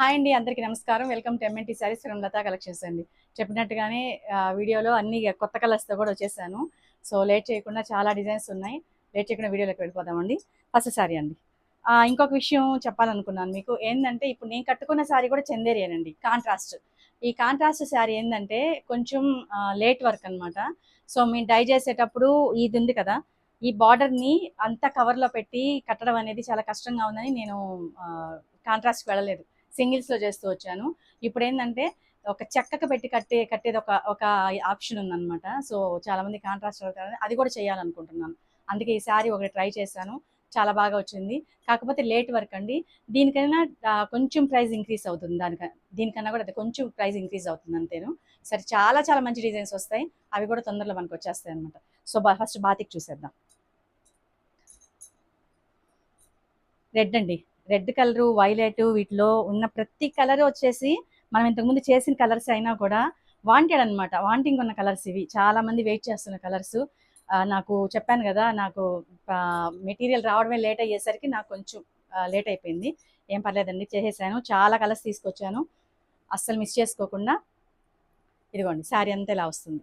Hi అండి అందరికీ నమస్కారం. Welcome to MNT saris from Lata collections అండి. చెప్పినట్టుగానే వీడియోలో అన్ని కొత్త కలర్స్తో కూడా వచ్చేసాను. సో లేట్ చేయకుండా చాలా డిజైన్స్ ఉన్నాయి. లేట్ చేయకుండా వీడియోలోకి వెళ్ళిపోదామండి ఫస్ట్ శారీ అండి. ఇంకొక విషయం చెప్పాలనుకున్నాను మీకు. ఏంటంటే ఇప్పుడు నేను కట్టుకున్న శారీ కూడా చందేరియేనండి. కాంట్రాస్ట్. ఈ కాంట్రాస్ట్ శారీ ఏంటంటే కొంచెం లేట్ వర్క్ అన్నమాట. సో మేము డై చేసేటప్పుడు ఇది ఉంది కదా ఈ బార్డర్ని అంత కవర్లో పెట్టి కట్టడం అనేది చాలా కష్టంగా ఉందని నేను కాంట్రాస్ట్కి వెళ్ళలేదు. సింగిల్స్లో చేస్తూ వచ్చాను. ఇప్పుడు ఏంటంటే ఒక చెక్కకు పెట్టి కట్టే కట్టేది ఒక ఒక ఆప్షన్ ఉందన్నమాట. సో చాలామంది కాంట్రాస్ట్ అవుతారు. అది కూడా చేయాలనుకుంటున్నాను. అందుకే ఈ శారీ ఒకటి ట్రై చేశాను. చాలా బాగా వచ్చింది. కాకపోతే లేట్ వర్క్ అండి. దీనికైనా కొంచెం ప్రైస్ ఇంక్రీజ్ అవుతుంది దానిక దీనికన్నా కూడా అది కొంచెం ప్రైస్ ఇంక్రీజ్ అవుతుంది అంతేను. సరే చాలా చాలా మంచి డిజైన్స్ వస్తాయి. అవి కూడా తొందరలో మనకు వచ్చేస్తాయి అనమాట సో ఫస్ట్ బాతిక్ చూసేద్దాం. రెడ్ అండి. రెడ్ కలరు వైలెట్ వీటిలో ఉన్న ప్రతి కలర్ వచ్చేసి మనం ఇంతకుముందు చేసిన కలర్స్ అయినా కూడా వాంటెడ్ అనమాట వాంటింగ్ ఉన్న కలర్స్ ఇవి. చాలా మంది వెయిట్ చేస్తున్న కలర్స్. నాకు చెప్పాను కదా నాకు మెటీరియల్ రావడమే లేట్ అయ్యేసరికి నాకు కొంచెం లేట్ అయిపోయింది. ఏం పర్లేదండి చేసేసాను. చాలా కలర్స్ తీసుకొచ్చాను. అస్సలు మిస్ చేసుకోకుండా ఇదిగోండి శారీ అంతా ఇలా వస్తుంది.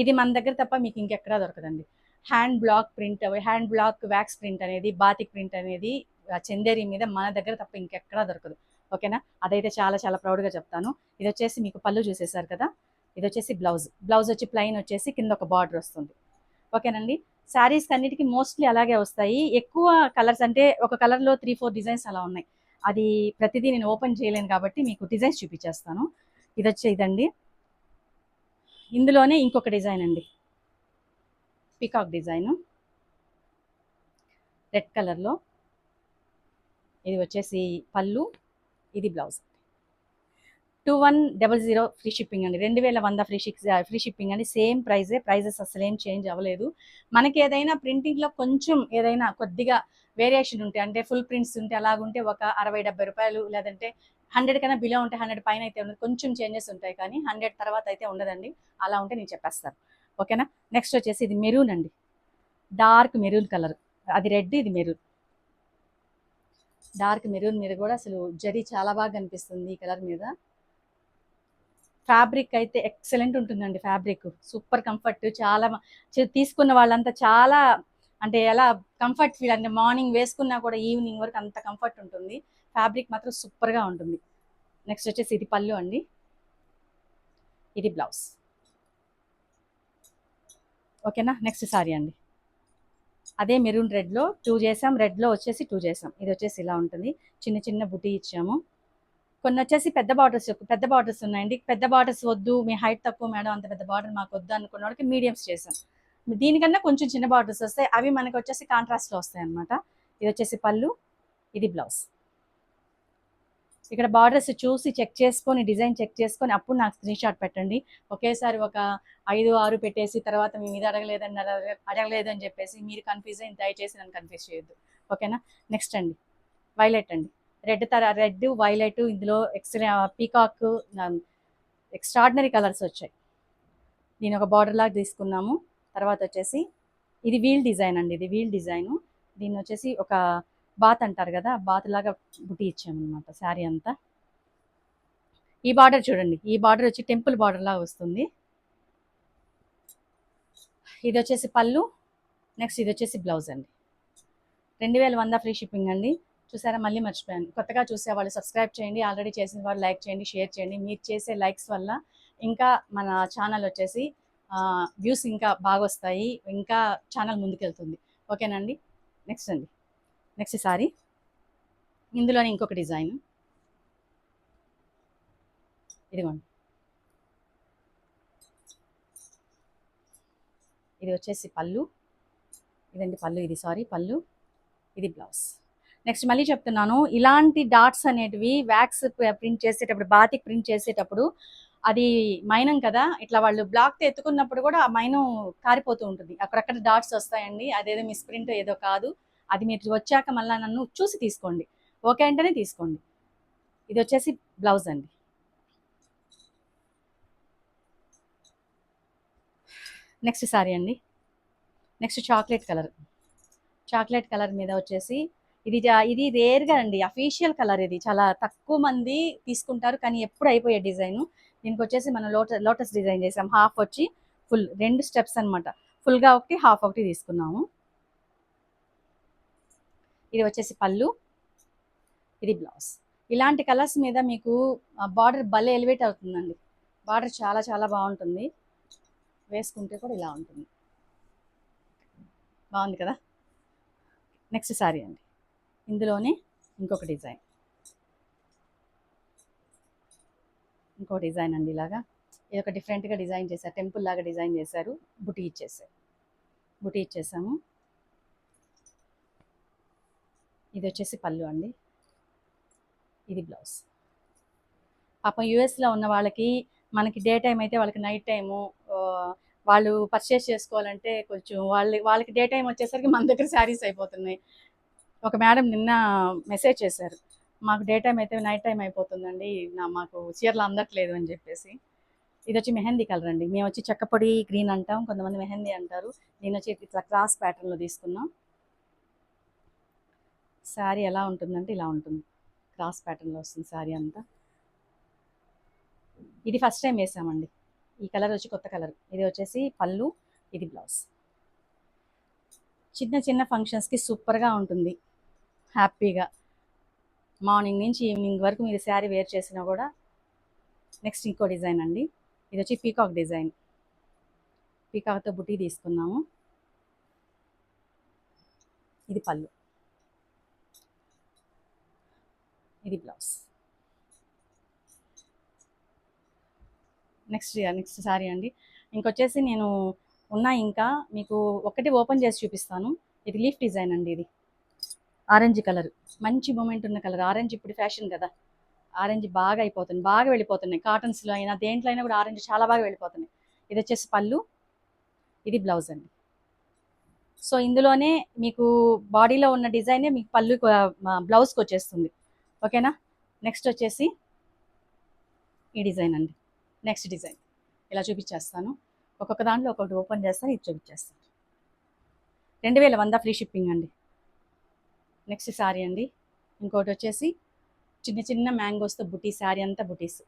ఇది మన దగ్గర తప్ప మీకు ఇంకెక్కడా దొరకదండి. Hand block print hand block wax print అనేది బాతిక్ ప్రింట్ అనేది చందేరి మీద మన దగ్గర తప్ప ఇంకెక్కడా దొరకదు. ఓకేనా? అదైతే చాలా చాలా ప్రౌడ్గా చెప్తాను. ఇది వచ్చేసి మీకు పళ్ళు చూసేసారు కదా? ఇది వచ్చేసి బ్లౌజ్. బ్లౌజ్ వచ్చి ప్లెయిన్ వచ్చేసి కింద ఒక బార్డర్ వస్తుంది. ఓకేనండి? శారీస్ అన్నిటికీ మోస్ట్లీ అలాగే వస్తాయి. ఎక్కువ కలర్స్ అంటే ఒక కలర్లో త్రీ ఫోర్ డిజైన్స్ అలా ఉన్నాయి. అది ప్రతిదీ నేను ఓపెన్ చేయలేను కాబట్టి మీకు డిజైన్స్ చూపించేస్తాను. ఇది వచ్చే ఇదండి. ఇందులోనే ఇంకొక డిజైన్ అండి. Peacock design. రెడ్ కలర్లో. ఇది వచ్చేసి పళ్ళు ఇది blouse. Two one double zero free shipping అండి. రెండు వేల వంద ఫ్రీ షిప్ ఫ్రీ షిప్పింగ్ అండి. సేమ్ ప్రైజే ప్రైజెస్ అసలు ఏం చేంజ్ అవ్వలేదు. మనకి ఏదైనా ప్రింటింగ్లో కొంచెం ఏదైనా కొద్దిగా వేరియేషన్ ఉంటే అంటే ఫుల్ ప్రింట్స్ ఉంటే అలాగుంటే ఒక అరవై డెబ్బై రూపాయలు లేదంటే హండ్రెడ్ కన్నా బిలో ఉంటే హండ్రెడ్ పైన అయితే ఉండదు. కొంచెం చేంజెస్ ఉంటాయి కానీ హండ్రెడ్ తర్వాత అయితే ఉండదండి. అలా ఉంటే నేను చెప్పేస్తాను. ఓకేనా? నెక్స్ట్ వచ్చేసి ఇది మెరూన్ అండి. Dark maroon colour. అది రెడ్ ఇది మెరూన్. డార్క్ మెరూన్ మీద కూడా అసలు జరీ చాలా బాగా కనిపిస్తుంది ఈ కలర్ మీద. ఫ్యాబ్రిక్ అయితే ఎక్సలెంట్ ఉంటుందండి ఫ్యాబ్రిక్. Super comfort. చాలా మ- తీసుకున్న వాళ్ళంతా చాలా అంటే ఎలా కంఫర్ట్ ఫీల్ అంటే మార్నింగ్ వేసుకున్నా కూడా ఈవినింగ్ వరకు అంత కంఫర్ట్ ఉంటుంది. ఫ్యాబ్రిక్ మాత్రం సూపర్గా ఉంటుంది. నెక్స్ట్ వచ్చేసి ఇది పళ్ళు అండి. ఇది బ్లౌజ్. ఓకేనా? నెక్స్ట్ సారీ అండి. అదే మెరూన్ రెడ్లో టూ చేసాం. రెడ్లో వచ్చేసి టూ చేసాం. ఇది వచ్చేసి ఇలా ఉంటుంది. చిన్న చిన్న బుటీ ఇచ్చాము. కొన్ని వచ్చేసి పెద్ద బార్డర్స్ పెద్ద బార్డర్స్ ఉన్నాయండి. పెద్ద బార్డర్స్ వద్దు మీ హైట్ తక్కువ మేడం అంత పెద్ద బార్డర్ మాకు వద్దు అనుకున్న వాళ్ళకి మీడియంస్ చేసాం. దీనికన్నా కొంచెం చిన్న బార్డర్స్ వస్తాయి. అవి మనకు వచ్చేసి కాంట్రాస్ట్లో వస్తాయి అన్నమాట ఇది వచ్చేసి పళ్ళు ఇది బ్లౌజ్ ఇక్కడ బార్డర్స్ చూసి చెక్ చేసుకొని డిజైన్ చెక్ చేసుకొని అప్పుడు నాకు స్క్రీన్ షాట్ పెట్టండి. ఒకేసారి ఒక ఐదు ఆరు పెట్టేసి తర్వాత మీ మీద అడగలేదని అడగలేదని అడగలేదు అని చెప్పేసి మీరు కన్ఫ్యూజ్ అయింది దయచేసి నన్ను కన్ఫ్యూజ్ చేయొద్దు. ఓకేనా? నెక్స్ట్ అండి. వైలెట్ అండి. రెడ్ తర రెడ్ వైలెట్ ఇందులో ఎక్స్ట్రా పీకాక్ ఎక్స్ట్రాడినరీ కలర్స్ వచ్చాయి. దీని ఒక బార్డర్ లాగా తీసుకున్నాము. తర్వాత వచ్చేసి ఇది వీల్ డిజైన్ అండి. ఇది వీల్ డిజైను దీన్ని వచ్చేసి ఒక బాత్ అంటారు కదా బాత్ లాగా బుట్టి ఇచ్చామన్నమాట శారీ అంతా. ఈ బార్డర్ చూడండి ఈ బార్డర్ వచ్చి టెంపుల్ బార్డర్ లాగా వస్తుంది. ఇది వచ్చేసి పళ్ళు నెక్స్ట్ ఇది వచ్చేసి బ్లౌజ్ అండి. రెండు వేల వంద ఫ్రీ షిప్పింగ్ అండి. చూసారా మళ్ళీ మర్చిపోయాను. కొత్తగా చూసే వాళ్ళు సబ్స్క్రైబ్ చేయండి ఆల్రెడీ చేసిన వాళ్ళు లైక్ చేయండి షేర్ చేయండి. మీరు చేసే లైక్స్ వల్ల ఇంకా మన ఛానల్ వచ్చేసి వ్యూస్ ఇంకా బాగా వస్తాయి ఇంకా ఛానల్ ముందుకెళ్తుంది. ఓకేనండి నెక్స్ట్ అండి. నెక్స్ట్ సారీ ఇందులోనే ఇంకొక డిజైన్ ఇదిగోండి. ఇది వచ్చేసి పళ్ళు. ఇదండి పళ్ళు ఇది సారీ పళ్ళు ఇది బ్లౌజ్ నెక్స్ట్ మళ్ళీ చెప్తున్నాను ఇలాంటి డాట్స్ అనేటివి వ్యాక్స్ ప్రింట్ చేసేటప్పుడు బాతిక్ ప్రింట్ చేసేటప్పుడు అది మైనం కదా? ఇట్లా వాళ్ళు బ్లాక్తో ఎత్తుకున్నప్పుడు కూడా ఆ మైనం కారిపోతూ ఉంటుంది. అక్కడక్కడ డాట్స్ వస్తాయండి. అదేదో మిస్ ప్రింట్ ఏదో కాదు. అది మీరు వచ్చాక మళ్ళీ నన్ను చూసి తీసుకోండి. ఓకే అంటేనే తీసుకోండి. ఇది వచ్చేసి బ్లౌజ్ అండి. నెక్స్ట్ సారీ అండి. Next chocolate colour. Chocolate colour మీద వచ్చేసి ఇది జా- ఇది రేర్గా అండి. అఫీషియల్ కలర్ ఇది. చాలా తక్కువ మంది తీసుకుంటారు కానీ ఎప్పుడు అయిపోయే డిజైన్. దీనికి వచ్చేసి మనం లోటస్ లోటస్ డిజైన్ చేసాం. హాఫ్ వచ్చి ఫుల్ రెండు స్టెప్స్ అనమాట ఫుల్గా ఒకటి హాఫ్ ఒకటి తీసుకున్నాము. ఇది వచ్చేసి పళ్ళు. ఇది బ్లౌజ్. ఇలాంటి కలర్స్ మీద మీకు బార్డర్ భలే ఎలివేట్ అవుతుందండి. బార్డర్ చాలా చాలా బాగుంటుంది. వేసుకుంటే కూడా ఇలా ఉంటుంది. బాగుంది కదా? నెక్స్ట్ సారీ అండి. ఇందులోనే ఇంకొక డిజైన్. ఇంకో డిజైన్ అండి ఇలాగా. ఇది ఒక డిఫరెంట్గా డిజైన్ చేశారు. టెంపుల్ లాగా డిజైన్ చేశారు. బుటీ ఇచ్చేసారు. బుటీ ఇచ్చేసాము. ఇది వచ్చేసి పళ్ళు అండి. ఇది బ్లౌజ్. పాపం యూఎస్లో ఉన్న వాళ్ళకి మనకి డే టైం అయితే వాళ్ళకి నైట్ టైము వాళ్ళు పర్చేస్ చేసుకోవాలంటే కొంచెం వాళ్ళ వాళ్ళకి డే టైం వచ్చేసరికి మన దగ్గర శారీస్ అయిపోతున్నాయి. ఒక మేడం నిన్న మెసేజ్ చేశారు మాకు డే టైం అయితే నైట్ టైం అయిపోతుందండి నా మాకు చీరలు అందట్లేదు అని చెప్పేసి. ఇది వచ్చి మెహందీ కలర్ అండి. మేము వచ్చి చెక్కపొడి గ్రీన్ అంటాం కొంతమంది మెహందీ అంటారు. నేను వచ్చి ఇట్లా క్రాస్ ప్యాటర్న్లో తీసుకున్నాం. శారీ ఎలా ఉంటుందంటే ఇలా ఉంటుంది. క్రాస్ ప్యాటర్న్లో వస్తుంది శారీ అంతా. ఇది ఫస్ట్ టైం వేసామండి. ఈ కలర్ వచ్చి కొత్త కలర్. ఇది వచ్చేసి పళ్ళు ఇది బ్లౌజ్. చిన్న చిన్న ఫంక్షన్స్కి సూపర్గా ఉంటుంది. హ్యాపీగా. మార్నింగ్ నుంచి ఈవినింగ్ వరకు మీరు శారీ వేర్ చేసినా కూడా నెక్స్ట్ ఇంకో డిజైన్ అండి. ఇది వచ్చి పీకాక్ డిజైన్. పీకాక్తో బుట్టి తీసుకున్నాము. ఇది పళ్ళు. ఇది బ్లౌజ్. నెక్స్ట్ నెక్స్ట్ సారీ అండి. ఇంకొచ్చేసి నేను ఉన్నా ఇంకా మీకు ఒకటి ఓపెన్ చేసి చూపిస్తాను. ఇది లీఫ్ డిజైన్ అండి ఇది. Orange colour. మంచి మూమెంట్ ఉన్న కలర్. ఆరెంజ్ ఇప్పుడు ఫ్యాషన్ కదా. ఆరెంజ్ బాగా అయిపోతుంది. బాగా వెళ్ళిపోతున్నాయి. కాటన్స్లో అయినా దేంట్లో అయినా కూడా ఆరెంజ్ చాలా బాగా వెళ్ళిపోతున్నాయి. ఇది వచ్చేసి పళ్ళు. ఇది బ్లౌజ్ అండి. సో ఇందులోనే మీకు బాడీలో ఉన్న డిజైనే మీకు పళ్ళు బ్లౌజ్కి వచ్చేస్తుంది. ఓకేనా? నెక్స్ట్ వచ్చేసి ఈ డిజైన్ అండి. Next design. ఇలా చూపించేస్తాను. ఒక్కొక్క దాంట్లో ఒకటి ఓపెన్ చేస్తాను ఇది చూపించేస్తాను రెండు వేల వంద ఫ్రీ షిప్పింగ్ అండి. నెక్స్ట్ శారీ అండి. ఇంకోటి వచ్చేసి చిన్న చిన్న మ్యాంగోస్తో బుటీ శారీ అంతా బుటీస్.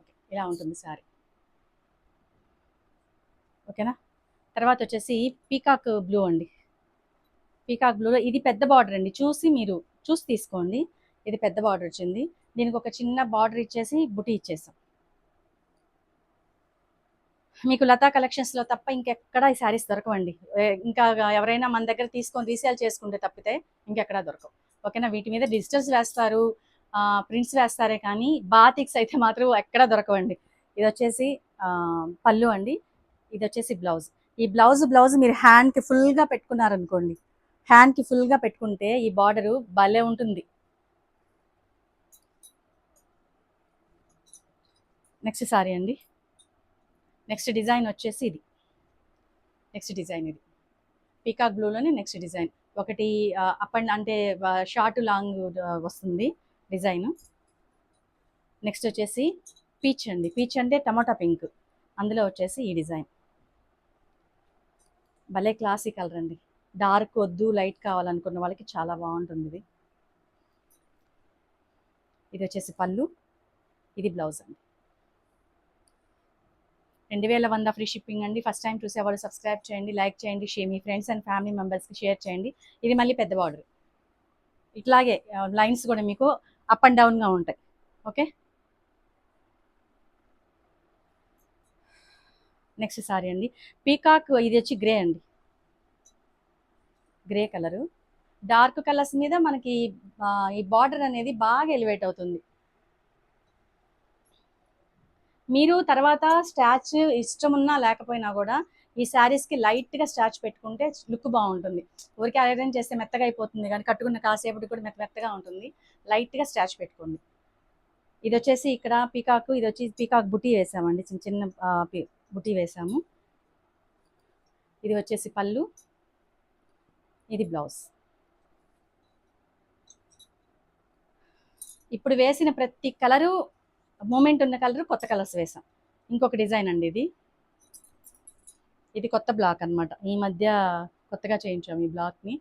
ఓకే ఇలా ఉంటుంది శారీ ఓకేనా? తర్వాత వచ్చేసి పీకాక్ బ్లూ అండి. పీకాక్ బ్లూలో ఇది పెద్ద బార్డర్ అండి. చూసి మీరు చూసి తీసుకోండి. ఇది పెద్ద బార్డర్ వచ్చింది. దీనికి ఒక చిన్న బార్డర్ ఇచ్చేసి బుటీ ఇచ్చేసాం. మీకు లతా కలెక్షన్స్లో తప్ప ఇంకెక్కడ ఈ శారీస్ దొరకవండి. ఇంకా ఎవరైనా మన దగ్గర తీసుకొని రీసేల్ చేసుకుంటే తప్పితే ఇంకెక్కడా దొరకవు. ఓకేనా? వీటి మీద డిజిటల్స్ వేస్తారు ప్రింట్స్ వేస్తారే కానీ బాతిక్స్ అయితే మాత్రం ఎక్కడా దొరకవండి. ఇది వచ్చేసి పళ్ళు అండి. ఇది వచ్చేసి బ్లౌజ్ ఈ బ్లౌజ్ బ్లౌజ్ మీరు హ్యాండ్కి ఫుల్గా పెట్టుకున్నారనుకోండి. హ్యాండ్కి ఫుల్గా పెట్టుకుంటే ఈ బార్డరు భలే ఉంటుంది. నెక్స్ట్ సారీ అండి. నెక్స్ట్ డిజైన్ వచ్చేసి ఇది. నెక్స్ట్ డిజైన్ ఇది. పీకాక్ బ్లూలోనే నెక్స్ట్ డిజైన్. ఒకటి అప్ అండ్ అంటే షార్ట్ లాంగ్ వస్తుంది డిజైన్. నెక్స్ట్ వచ్చేసి పీచ్ అండి. పీచ్ అంటే టమాటా పింక్. అందులో వచ్చేసి ఈ డిజైన్. భలే క్లాసీ కలర్ అండి. డార్క్ వద్దు లైట్ కావాలనుకున్న వాళ్ళకి చాలా బాగుంటుంది ఇది. ఇది వచ్చేసి పళ్ళు. ఇది బ్లౌజ్ అండి. రెండు వేల వంద ఫ్రీ షిప్పింగ్ అండి. ఫస్ట్ టైం చూసేవాళ్ళు సబ్స్క్రైబ్ చేయండి లైక్ చేయండి షే మీ ఫ్రెండ్స్ అండ్ ఫ్యామిలీ మెంబర్స్కి షేర్ చేయండి. ఇది మళ్ళీ పెద్ద బార్డర్ ఇట్లాగే లైన్స్ కూడా మీకు అప్ అండ్ డౌన్గా ఉంటాయి. ఓకే? నెక్స్ట్ సారీ అండి. పీకాక్ ఇది వచ్చి గ్రే అండి. గ్రే కలరు డార్క్ కలర్స్ మీద మనకి ఈ బార్డర్ అనేది బాగా ఎలివేట్ అవుతుంది. మీరు తర్వాత స్టాచ్ ఇష్టం ఉన్నా లేకపోయినా కూడా ఈ శారీస్కి లైట్గా స్టాచ్ పెట్టుకుంటే లుక్ బాగుంటుంది. ఊరికి అరేంజ్ చేస్తే మెత్తగా అయిపోతుంది కానీ కట్టుకున్న కాసేపటి కూడా మెత్త మెత్తగా ఉంటుంది. లైట్గా స్టాచ్ పెట్టుకోండి. ఇది వచ్చేసి ఇక్కడ పీకాక్ ఇది వచ్చి పీకాక్ బుటీ వేసామండి. చిన్న చిన్న బుటీ వేసాము. ఇది వచ్చేసి పళ్ళు. ఇది బ్లౌజ్ ఇప్పుడు వేసిన ప్రతి కలరు మూమెంట్ ఉన్న కలర్ కొత్త కలర్స్ వేసాం. ఇంకొక డిజైన్ అండి ఇది. ఇది కొత్త బ్లాక్ అన్నమాట. ఈ మధ్య కొత్తగా చేయించాం ఈ బ్లాక్ని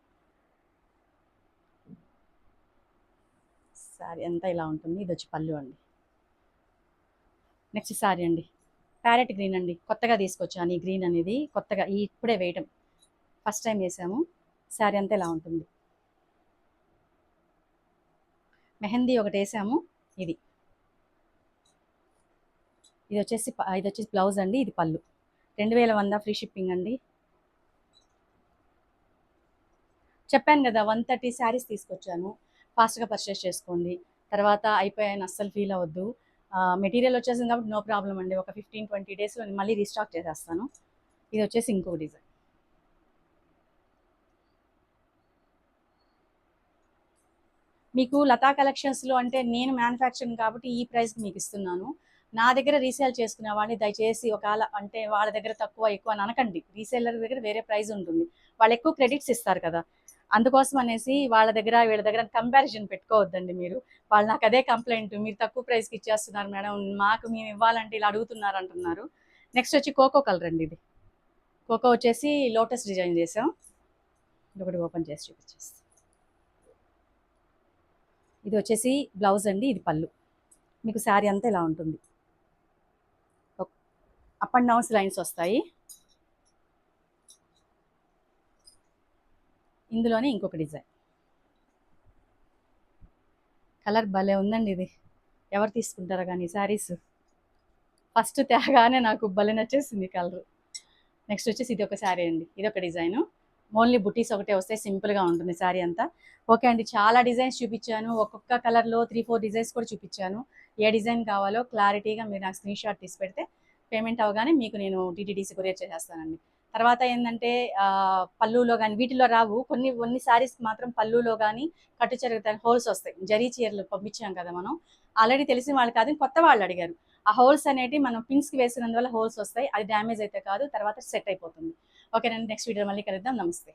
శారీ అంతా ఇలా ఉంటుంది. ఇది వచ్చి పళ్ళు అండి. నెక్స్ట్ శారీ అండి. ప్యారెట్ గ్రీన్ అండి. కొత్తగా తీసుకొచ్చాను. ఈ గ్రీన్ అనేది కొత్తగా ఈ ఇప్పుడే వేయటం. ఫస్ట్ టైం వేసాము. శారీ అంతా ఇలా ఉంటుంది. మెహందీ ఒకటి వేసాము. ఇది. ఇది వచ్చేసి ఇది వచ్చేసి బ్లౌజ్ అండి ఇది పళ్ళు. రెండు వేల వంద ఫ్రీ షిప్పింగ్ అండి. చెప్పాను కదా వన్ థర్టీ శారీస్ తీసుకొచ్చాను. ఫాస్ట్గా పర్చేస్ చేసుకోండి. తర్వాత అయిపోయాను అస్సలు ఫీల్ అవ్వద్దు. మెటీరియల్ వచ్చేసింది కాబట్టి నో ప్రాబ్లం అండి. ఒక ఫిఫ్టీన్ ట్వంటీ డేస్లో మళ్ళీ రీస్టాక్ చేసేస్తాను. ఇది వచ్చేసి ఇంకో డిజైన్ మీకు లతా కలెక్షన్స్లో అంటే నేను మ్యానుఫ్యాక్చరింగ్ కాబట్టి ఈ ప్రైస్కి మీకు ఇస్తున్నాను. నా దగ్గర రీసేల్ చేసుకునే వాడిని దయచేసి ఒకవేళ అంటే వాళ్ళ దగ్గర తక్కువ ఎక్కువ అని అనకండి. రీసేలర్ దగ్గర వేరే ప్రైస్ ఉంటుంది. వాళ్ళు ఎక్కువ క్రెడిట్స్ ఇస్తారు కదా. అందుకోసం అనేసి వాళ్ళ దగ్గర వీళ్ళ దగ్గర కంపారిజన్ పెట్టుకోవద్దండి మీరు. వాళ్ళు నాకు అదే కంప్లైంట్ మీరు తక్కువ ప్రైస్కి ఇచ్చేస్తున్నారు మేడం మాకు మేము ఇవ్వాలంటే ఇలా అడుగుతున్నారు అంటున్నారు. నెక్స్ట్ వచ్చి కోకో కలర్ అండి ఇది. కోకో వచ్చేసి లోటస్ డిజైన్ చేసాం. ఒకటి ఓపెన్ చేసి చూపించేస్తాం. ఇది వచ్చేసి బ్లౌజ్ అండి ఇది పళ్ళు. మీకు శారీ అంతా ఇలా ఉంటుంది. అప్ అండ్ డౌన్స్ లైన్స్ వస్తాయి. ఇందులోనే ఇంకొక డిజైన్. కలర్ భలే ఉందండి ఇది. ఎవరు తీసుకుంటారో కానీ శారీస్. ఫస్ట్ తేగానే నాకు భలే నచ్చేసింది కలర్. నెక్స్ట్ వచ్చేసి ఇది ఒక శారీ అండి. ఇది ఒక డిజైన్. ఓన్లీ బుటీస్ ఒకటే వస్తాయి సింపుల్గా ఉంటుంది శారీ అంతా. ఓకే అండి చాలా డిజైన్స్ చూపించాను. ఒక్కొక్క కలర్లో త్రీ ఫోర్ డిజైన్స్ కూడా చూపించాను. ఏ డిజైన్ కావాలో క్లారిటీగా మీరు నాకు స్క్రీన్ షాట్ తీసి పెడితే పేమెంట్ అవగానే మీకు నేను టీటీడీసీ కొరియర్ చేసేస్తానండి. తర్వాత ఏంటంటే పళ్ళులో కానీ వీటిలో రావు. కొన్ని కొన్ని శారీస్ మాత్రం పళ్ళులో కానీ కట్టు చెరుగుతాయి హోల్స్ వస్తాయి. జరీ చీరలు పంపించాం కదా మనం. ఆల్రెడీ తెలిసిన వాళ్ళు కాదు కొత్త వాళ్ళు అడిగారు. ఆ హోల్స్ అనేటి మనం పిన్స్కి వేసినందువల్ల హోల్స్ వస్తాయి. అది డ్యామేజ్ అయితే కాదు తర్వాత సెట్ అయిపోతుంది. ఓకేనండి నెక్స్ట్ వీడియో మళ్ళీ కలుద్దాం. నమస్తే.